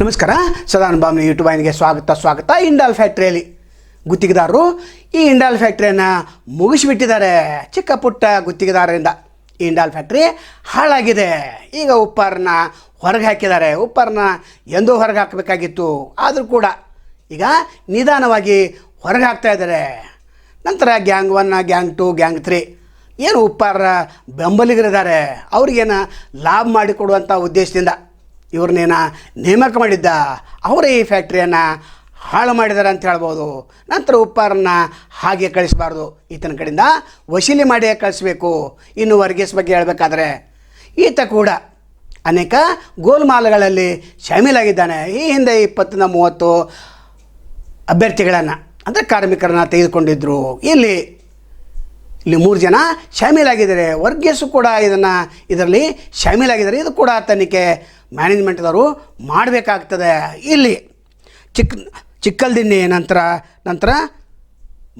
ನಮಸ್ಕಾರ. ಸದಾನಂದ ಯೂಟ್ಯೂಬ್ ವಾಹಿನಿಗೆ ಸ್ವಾಗತ ಸ್ವಾಗತ. ಇಂಡಾಲ್ ಫ್ಯಾಕ್ಟ್ರಿಯಲ್ಲಿ ಗುತ್ತಿಗೆದಾರರು ಈ ಇಂಡಾಲ್ ಫ್ಯಾಕ್ಟ್ರಿಯನ್ನು ಮುಗಿಸಿಬಿಟ್ಟಿದ್ದಾರೆ. ಚಿಕ್ಕ ಪುಟ್ಟ ಗುತ್ತಿಗೆದಾರರಿಂದ. ಈ ಇಂಡಾಲ್ ಫ್ಯಾಕ್ಟ್ರಿ ಹಾಳಾಗಿದೆ. ಈಗ ಉಪ್ಪಾರನ್ನ ಹೊರಗೆ ಹಾಕಿದ್ದಾರೆ. ಉಪ್ಪಾರನ್ನ ಎಂದೂ ಹೊರಗೆ ಹಾಕಬೇಕಾಗಿತ್ತು. ಆದರೂ ಕೂಡ ಈಗ ನಿಧಾನವಾಗಿ ಹೊರಗೆ ಹಾಕ್ತಾ ಇದ್ದಾರೆ. ನಂತರ gang one, gang two, gang three. ಏನು ಉಪ್ಪಾರ ಬೆಂಬಲಿಗರಿದ್ದಾರೆ. ಅವ್ರಿಗೇನು ಲಾಭ ಮಾಡಿಕೊಡುವಂಥ ಉದ್ದೇಶದಿಂದ ಇವ್ರನ್ನೇನ ನೇಮಕ ಮಾಡಿದ್ದ, ಅವರೇ ಈ ಫ್ಯಾಕ್ಟ್ರಿಯನ್ನು ಹಾಳು ಮಾಡಿದ್ದಾರೆ ಅಂತ ಹೇಳ್ಬೋದು. ನಂತರ ಉಪ್ಪಾರನ್ನ ಹಾಗೆ ಕಳಿಸಬಾರ್ದು. ಈತನ ಕಡೆಯಿಂದ ವಸೂಲಿ ಮಾಡಿ ಕಳಿಸ್ಬೇಕು. ಇನ್ನು ವರ್ಗೀಸ್ ಬಗ್ಗೆ ಹೇಳಬೇಕಾದ್ರೆ, ಈತ ಕೂಡ ಅನೇಕ ಗೋಲ್ಮಾಲ್ಗಳಲ್ಲಿ ಶಾಮೀಲಾಗಿದ್ದಾನೆ. ಈ ಹಿಂದೆ ಇಪ್ಪತ್ತಿಂದ ಮೂವತ್ತು ಅಭ್ಯರ್ಥಿಗಳನ್ನು, ಅಂದರೆ ಕಾರ್ಮಿಕರನ್ನ ತೆಗೆದುಕೊಂಡಿದ್ದರು ಇಲ್ಲಿ ಇಲ್ಲಿ ಮೂರು ಜನ ಶಾಮೀಲಾಗಿದ್ದಾರೆ. ವರ್ಗೀಸು ಕೂಡ ಇದನ್ನು ಇದರಲ್ಲಿ ಶಾಮೀಲಾಗಿದ್ದಾರೆ. ಇದು ಕೂಡ ತನಿಖೆ ಮ್ಯಾನೇಜ್ಮೆಂಟ್ದವರು ಮಾಡಬೇಕಾಗ್ತದೆ. ಇಲ್ಲಿ ಚಿಕ್ಕ ಚಿಕ್ಕಲ್ದಿನ್ನಿ ನಂತರ ನಂತರ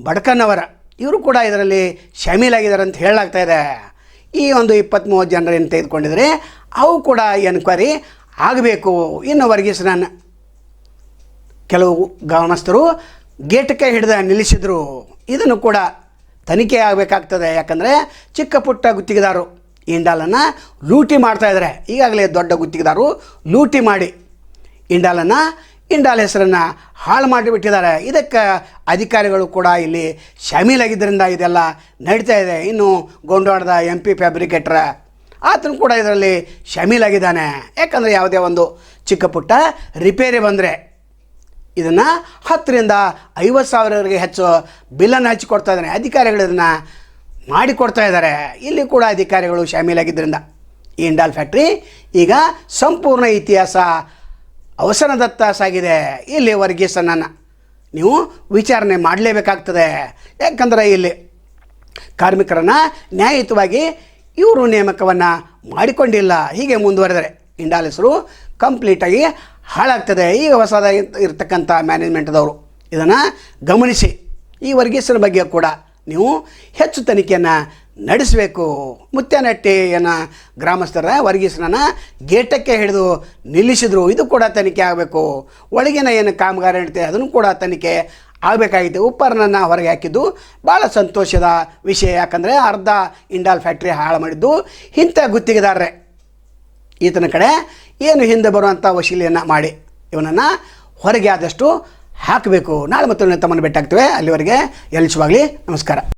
ಬಡ್ಕನ್ನವರ ಇವರು ಕೂಡ ಇದರಲ್ಲಿ ಶಾಮೀಲಾಗಿದ್ದಾರೆ ಅಂತ ಹೇಳಲಾಗ್ತಾ ಇದೆ. ಈ ಒಂದು ಇಪ್ಪತ್ತ್ಮೂವತ್ತು ಜನರೇನು ತೆಗೆದುಕೊಂಡಿದ್ದಾರೆ. ಅವು ಕೂಡ ಎನ್ಕ್ವೈರಿ ಆಗಬೇಕು. ಇನ್ನು ವರ್ಗೀಸ್ನ ಕೆಲವು ಗ್ರಾಮಸ್ಥರು ಗೇಟ್ಕೆ ಹಿಡಿದ ನಿಲ್ಲಿಸಿದರು. ಇದನ್ನು ಕೂಡ ತನಿಖೆ ಆಗಬೇಕಾಗ್ತದೆ. ಯಾಕಂದರೆ ಚಿಕ್ಕ ಪುಟ್ಟ ಗುತ್ತಿಗೆದಾರು ಇಂಡಾಲನ್ನು ಲೂಟಿ ಮಾಡ್ತಾ ಇದ್ದಾರೆ ಈಗಾಗಲೇ ದೊಡ್ಡ ಗುತ್ತಿಗೆದಾರು ಲೂಟಿ ಮಾಡಿ ಇಂಡಾಲನ್ನು ಇಂಡಾಲ್ ಹೆಸರನ್ನು ಹಾಳು ಮಾಡಿಬಿಟ್ಟಿದ್ದಾರೆ. ಇದಕ್ಕೆ ಅಧಿಕಾರಿಗಳು ಕೂಡ ಇಲ್ಲಿ ಶಾಮೀಲಾಗಿದ್ದರಿಂದ ಇದೆಲ್ಲ ನಡೀತಾ ಇದೆ. ಇನ್ನು ಗೊಂಡವಾಡದ ಎಂ ಪಿ ಫ್ಯಾಬ್ರಿಕೇಟ್ರ ಆತನು ಕೂಡ ಇದರಲ್ಲಿ ಶಾಮೀಲಾಗಿದ್ದಾನೆ. ಯಾಕಂದರೆ ಯಾವುದೇ ಒಂದು ಚಿಕ್ಕ ಪುಟ್ಟ ರಿಪೇರಿ ಬಂದರೆ ಇದನ್ನು ಹತ್ತರಿಂದ ಐವತ್ತು ಸಾವಿರವರೆಗೆ ಹೆಚ್ಚು ಬಿಲ್ಲನ್ನು ಹಚ್ಚಿಕೊಡ್ತಾ ಇದ್ದಾನೆ ಅಧಿಕಾರಿಗಳು ಇದನ್ನು ಮಾಡಿಕೊಡ್ತಾ ಇದ್ದಾರೆ. ಇಲ್ಲಿ ಕೂಡ ಅಧಿಕಾರಿಗಳು ಶಾಮೀಲಾಗಿದ್ದರಿಂದ ಈ ಇಂಡಾಲ್ ಫ್ಯಾಕ್ಟ್ರಿ ಈಗ ಸಂಪೂರ್ಣ ಇತಿಹಾಸ ಅವಸರದತ್ತ ಸಾಗಿದೆ. ಇಲ್ಲಿ ವರ್ಗೀಸನನ್ನು ನೀವು ವಿಚಾರಣೆ ಮಾಡಲೇಬೇಕಾಗ್ತದೆ. ಯಾಕಂದರೆ ಇಲ್ಲಿ ಕಾರ್ಮಿಕರನ್ನು ನ್ಯಾಯಯುತವಾಗಿ ಇವರು ನೇಮಕವನ್ನು ಮಾಡಿಕೊಂಡಿಲ್ಲ. ಹೀಗೆ ಮುಂದುವರೆದರೆ ಇಂಡಾಲ್ ಹೆಸರು ಕಂಪ್ಲೀಟಾಗಿ ಹಾಳಾಗ್ತದೆ. ಈಗ ಹೊಸದಾಗಿ ಇರ್ತಕ್ಕಂಥ ಮ್ಯಾನೇಜ್ಮೆಂಟ್ದವರು ಇದನ್ನು ಗಮನಿಸಿ. ಈ ವರ್ಗೀಸರ ಬಗ್ಗೆ ಕೂಡ ನೀವು ಹೆಚ್ಚು ತನಿಖೆಯನ್ನು ನಡೆಸಬೇಕು. ಮುತ್ಯಾನಹಟ್ಟಿಯನ್ನು ಗ್ರಾಮಸ್ಥರ ವರ್ಗೀಸರನ್ನು ಗೇಟಕ್ಕೆ ಹಿಡಿದು ನಿಲ್ಲಿಸಿದ್ರು. ಇದು ಕೂಡ ತನಿಖೆ ಆಗಬೇಕು. ಒಳಗಿನ ಏನು ಕಾಮಗಾರಿ ನಡೀತದೆ, ಅದನ್ನು ಕೂಡ ತನಿಖೆ ಆಗಬೇಕಾಗಿದೆ ಉಪ್ಪರ್ನನ್ನು ಹೊರಗೆ ಹಾಕಿದ್ದು ಭಾಳ ಸಂತೋಷದ ವಿಷಯ. ಯಾಕಂದರೆ ಅರ್ಧ ಇಂಡಾಲ್ ಫ್ಯಾಕ್ಟ್ರಿ ಹಾಳು ಮಾಡಿದ್ದು. ಇಂಥ ಗುತ್ತಿಗೆದಾರರೇ ಈತನ ಕಡೆ ಏನು ಹಿಂದೆ ಬರುವಂಥ ವಶೀಲಿಯನ್ನು ಮಾಡಿ ಇವನನ್ನು ಹೊರಗೆ ಆದಷ್ಟು ಹಾಕಬೇಕು. ನಾಳೆ ಮತ್ತೊಮ್ಮೆ ತಮ್ಮನ್ನು ಭೇಟಿ ಆಗ್ತೇವೆ ಅಲ್ಲಿವರೆಗೆ ಎಲ್ಚುವಾಗಲಿ ನಮಸ್ಕಾರ.